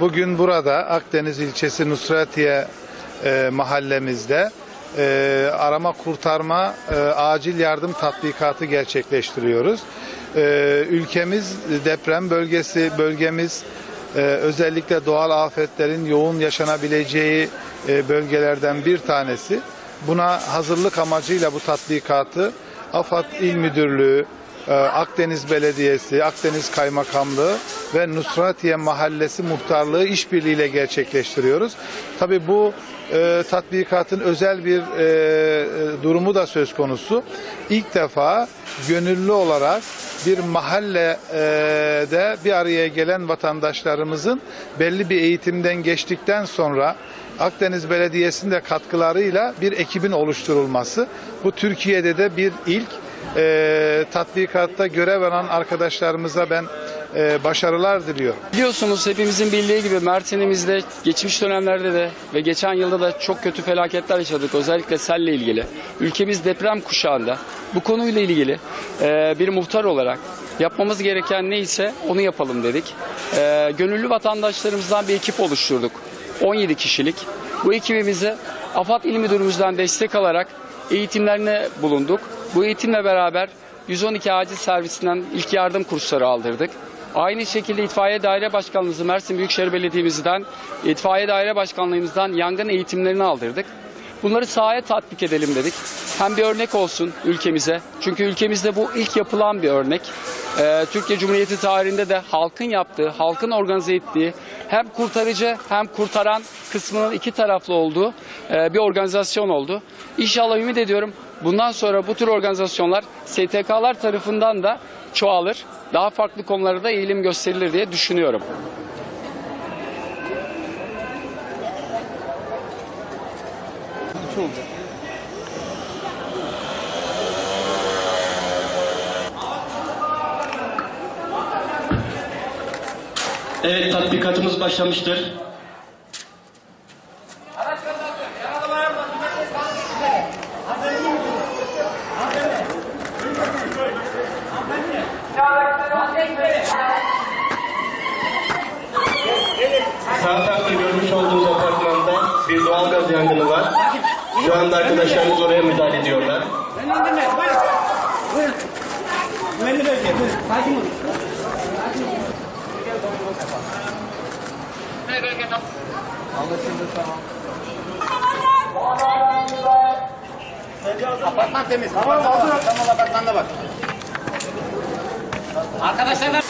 Bugün burada Akdeniz ilçesi Nusratiye e, mahallemizde e, arama kurtarma e, acil yardım tatbikatı gerçekleştiriyoruz. E, ülkemiz deprem bölgesi bölgemiz e, özellikle doğal afetlerin yoğun yaşanabileceği e, bölgelerden bir tanesi. Buna hazırlık amacıyla bu tatbikatı AFAD İl Müdürlüğü, Akdeniz Belediyesi, Akdeniz Kaymakamlığı ve Nusratiye Mahallesi Muhtarlığı işbirliğiyle gerçekleştiriyoruz. Tabii bu e, tatbikatın özel bir e, e, durumu da söz konusu. İlk defa gönüllü olarak bir mahallede bir araya gelen vatandaşlarımızın belli bir eğitimden geçtikten sonra Akdeniz Belediyesi'nin de katkılarıyla bir ekibin oluşturulması. Bu Türkiye'de de bir ilk e, tatbikatta görev alan arkadaşlarımıza ben e, başarılar diliyorum. Biliyorsunuz hepimizin bildiği gibi Mersin'imizde geçmiş dönemlerde de ve geçen yılda da çok kötü felaketler yaşadık. Özellikle selle ilgili. Ülkemiz deprem kuşağında. Bu konuyla ilgili e, bir muhtar olarak yapmamız gereken neyse onu yapalım dedik. E, gönüllü vatandaşlarımızdan bir ekip oluşturduk. 17 kişilik. Bu ekibimize AFAD İl Müdürümüzden destek alarak eğitimlerine bulunduk. Bu eğitimle beraber 112 acil servisinden ilk yardım kursları aldırdık. Aynı şekilde itfaiye daire başkanlığımızı Mersin Büyükşehir Belediye'mizden, itfaiye daire başkanlığımızdan yangın eğitimlerini aldırdık. Bunları sahaya tatbik edelim dedik. Hem bir örnek olsun ülkemize. Çünkü ülkemizde bu ilk yapılan bir örnek. Ee, Türkiye Cumhuriyeti tarihinde de halkın yaptığı, halkın organize ettiği hem kurtarıcı hem kurtaran kısmının iki taraflı olduğu e, bir organizasyon oldu. İnşallah ümit ediyorum bundan sonra bu tür organizasyonlar STK'lar tarafından da çoğalır. Daha farklı konulara da eğilim gösterilir diye düşünüyorum. Evet tatbikatımız başlamıştır. Sağ tarafta görmüş olduğunuz apartmanda bir doğalgaz yangını var. Şu anda arkadaşlarımız oraya müdahale ediyorlar. Güvenli bölge, buyurun. Sakin olun. Apartman temiz. Tamam, tamam, tamam, apartmanda bak. Arkadaşlar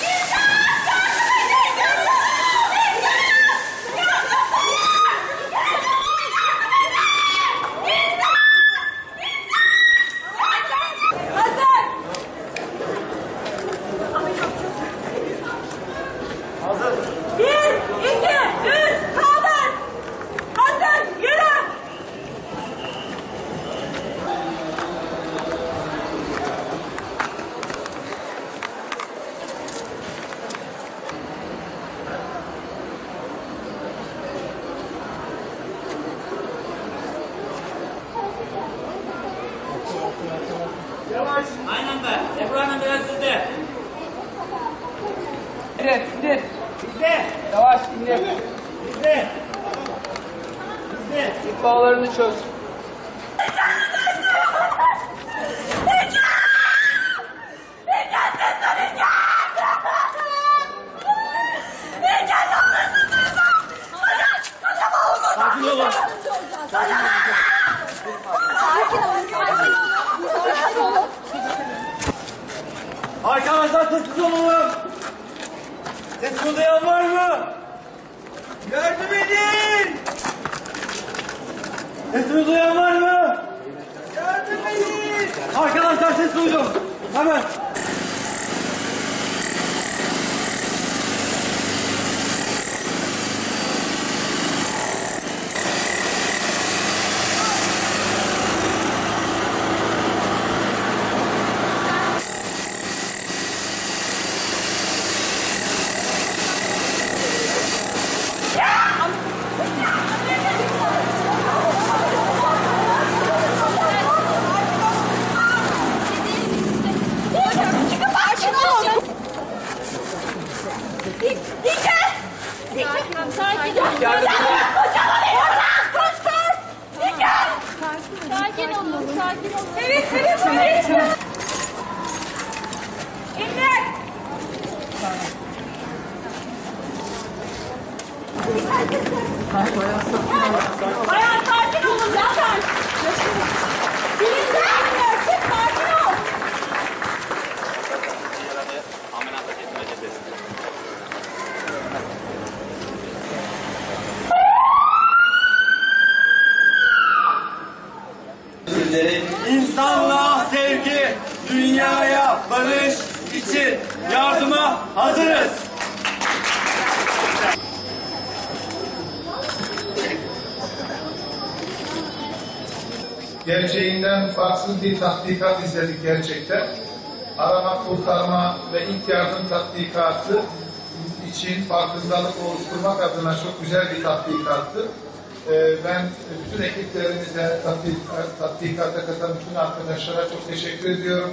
Sizde. İndir, indir. Bizde. Yavaş indir. Bizde. Bizde. İp bağlarını çöz. Arkadaşlar sessiz olun. Sessiz duyan var mı? Yardım edin. Sesimi duyan var mı? Yardım edin. Arkadaşlar ses duydum. Hemen. Hiç, hiç. Sakin, sakin. Kocama veriyor lan! Koş, koş! Hiç. Sakin olun, sakin olun. Evet, evet, evet. İndir. Bayağı insanlığa sevgi, dünyaya barış için yardıma hazırız. gerçeğinden farksız bir tatbikat izledik gerçekten. Arama, kurtarma ve ilk yardım tatbikatı için farkındalık oluşturmak adına çok güzel bir tatbikattı. Ee, Ben bütün ekiplerimize, tatbik- tatbikata katılan bütün arkadaşlara çok teşekkür ediyorum.